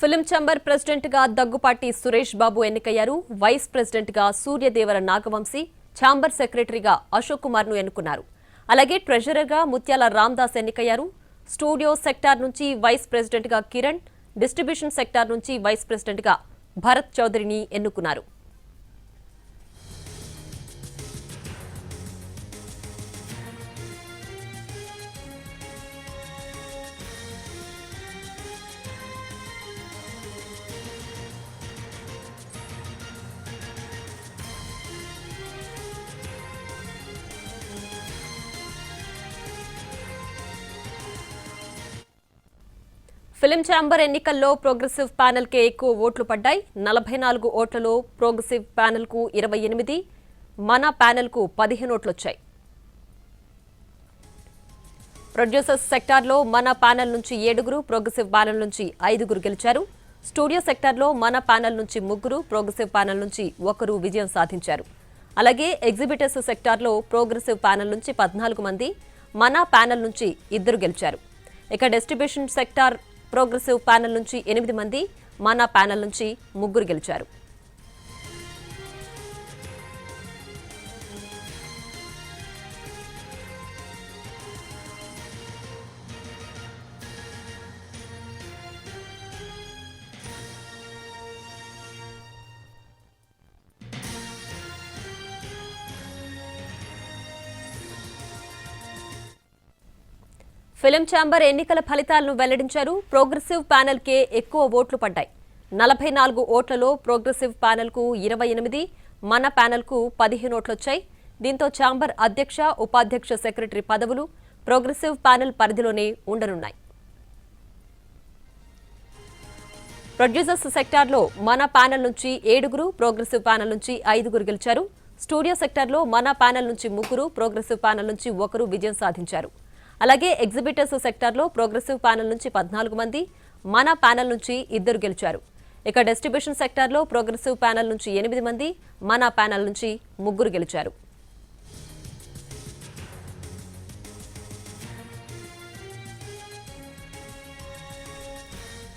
Film chamber ప్రెసిడెంట్గా దగ్గుపాటి సురేష్ బాబు ఎన్నికయ్యారు. Vice ప్రెసిడెంట్గా సూర్యదేవర నాగవంశీ ఛాంబర్ సెక్రటరీగా అశోక్ కుమార్ను ఎన్నుకున్నారు. అలాగే ట్రెజరర్గా ముత్యాల రామ్దాస్ ఎన్నికయ్యారు. స్టూడియో సెక్టార్ నుంచి వైస్ ప్రెసిడెంట్గా కిరణ్ డిస్ట్రిబ్యూషన్ సెక్టార్ నుంచి వైస్ ప్రెసిడెంట్గా భరత్ చౌదరిని ఎన్నుకున్నారు. ఫిలిం ఛాంబర్ ఎన్నికల్లో ప్రోగ్రెసివ్ ప్యానెల్కే ఎక్కువ ఓట్లు పడ్డాయి. నలభై నాలుగు ఓట్లలో ప్రోగ్రెసివ్ ప్యానెల్కు ఇరవై ఎనిమిది మన ప్యానెల్కు పదిహేను ఓట్లు వచ్చాయి ప్రొడ్యూసర్స్ సెక్టార్లో మన ప్యానెల్ నుంచి ఏడుగురు ప్రోగ్రెసివ్ ప్యానెల్ నుంచి ఐదుగురు గెలిచారు. స్టూడియో సెక్టార్లో మన ప్యానెల్ నుంచి ముగ్గురు ప్రోగ్రెసివ్ ప్యానెల్ నుంచి ఒకరు విజయం సాధించారు. అలాగే ఎగ్జిబిటర్స్ సెక్టార్లో ప్రోగ్రెసివ్ ప్యానెల్ నుంచి పద్నాలుగు మంది మన ప్యానెల్ నుంచి ఇద్దరు గెలిచారు. ఇక డిస్ట్రిబ్యూషన్ సెక్టార్ ప్రోగ్రెసివ్ ప్యానెల్ నుంచి ఎనిమిది మంది మన ప్యానెల్ నుంచి ముగ్గురు గెలిచారు. ఫిలిం ఛాంబర్ ఎన్నికల ఫలితాలను వెల్లడించారు. ప్రోగ్రెసివ్ ప్యానెల్కే ఎక్కువ ఓట్లు పడ్డాయి. నలభై నాలుగు ఓట్లలో ప్రోగ్రెసివ్ ప్యానెల్కు ఇరవై ఎనిమిది మన ప్యానెల్కు పదిహేను ఓట్లొచ్చాయి. దీంతో ఛాంబర్ అధ్యక్ష ఉపాధ్యక్ష సెక్రటరీ పదవులు ప్రోగ్రెసివ్ ప్యానెల్ పరిధిలోనే ఉండనున్నాయి. ప్రొడ్యూసర్స్ సెక్టార్లో మన ప్యానెల్ నుంచి ఏడుగురు ప్రోగ్రెసివ్ ప్యానెల్ నుంచి ఐదుగురు గెలిచారు. స్టూడియో సెక్టార్లో మన ప్యానెల్ నుంచి ముగ్గురు ప్రోగ్రెసివ్ ప్యానెల్ నుంచి ఒకరు విజయం సాధించారు. అలాగే ఎగ్జిబిటర్స్ సెక్టార్లో ప్రోగ్రెసివ్ ప్యానెల్ నుంచి పద్నాలుగు మంది మన ప్యానెల్ నుంచి ఇద్దరు గెలిచారు. ఇక డిస్ట్రిబ్యూషన్ సెక్టార్లో ప్రోగ్రెసివ్ ప్యానెల్ నుంచి ఎనిమిది మంది మన ప్యానెల్ నుంచి ముగ్గురు గెలిచారు.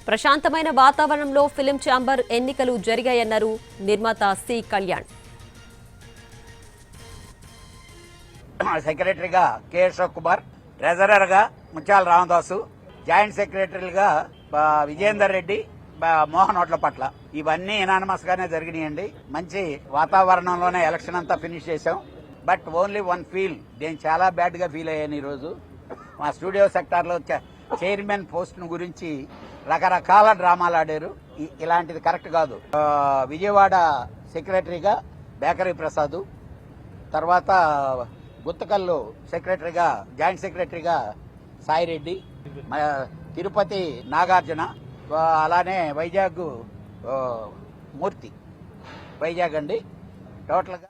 ప్రశాంతమైన వాతావరణంలో ఫిలిం ఛాంబర్ ఎన్నికలు జరిగాయన్నారు నిర్మాత సి కళ్యాణ్. సెక్రటరీగా కె అశోక్ కుమార్ ట్రెజరర్గా ముత్యాల రామదాసు జాయింట్ సెక్రటరీలుగా ఆ, విజయేందర్ రెడ్డి మోహన్ ఓట్ల పట్ల. ఇవన్నీ ఎనానమస్ గానే జరిగినాయండి. మంచి వాతావరణంలోనే ఎలక్షన్ అంతా ఫినిష్ చేశాం. బట్ ఓన్లీ వన్ ఫీల్ నేను చాలా బ్యాడ్గా ఫీల్ అయ్యాను ఈ రోజు మా స్టూడియో సెక్టార్లో చ- చైర్మన్ పోస్ట్ గురించి రకరకాల డ్రామాలు ఆడారు. ఇలాంటిది కరెక్ట్ కాదు. విజయవాడ సెక్రటరీగా బేకరీ ప్రసాద్ తర్వాత గుత్తకల్లు సెక్రటరీగా జాయింట్ సెక్రటరీగా సాయిరెడ్డి తిరుపతి నాగార్జున అలానే వైజాగ్ మూర్తి. వైజాగ్ అండి. టోటల్గా